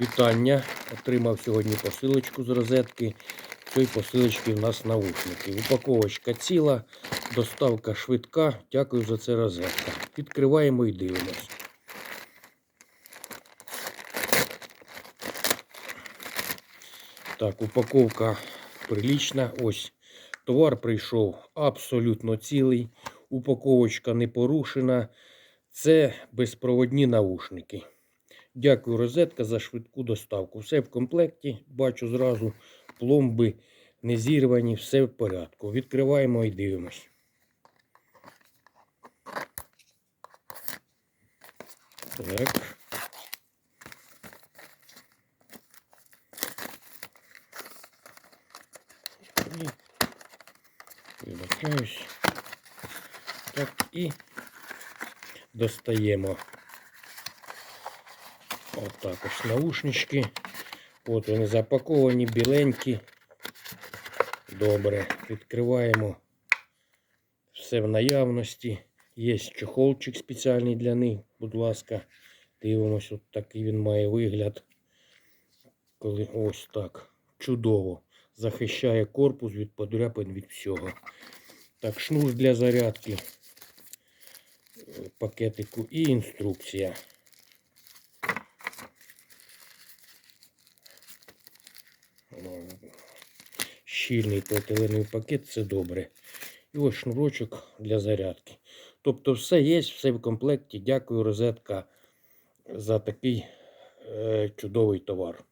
Вітання. Отримав сьогодні посилочку з розетки. В цій посилочці в нас наушники. Упаковочка ціла, доставка швидка. Дякую за це розетка. Відкриваємо і дивимось. Так, упаковка прилічна. Ось товар прийшов абсолютно цілий. Упаковочка не порушена. Це безпроводні наушники. Дякую, розетка, за швидку доставку. Все в комплекті. Бачу зразу пломби не зірвані, все в порядку. Відкриваємо і дивимось. Так. Вибачаюсь. Так і достаємо. Отак ось наушнички. От вони запаковані, біленькі. Добре. Відкриваємо все в наявності. Є чохолчик спеціальний для них. Будь ласка, дивимось, от такий він має вигляд. Коли ось так. Чудово. Захищає корпус від подряпин від всього. Так, шнур для зарядки е, пакетику і інструкція. Щільний плотилиний пакет це добре. І ось шнурочок для зарядки. Тобто все є, все в комплекті. Дякую, розетка, за такий е, чудовий товар.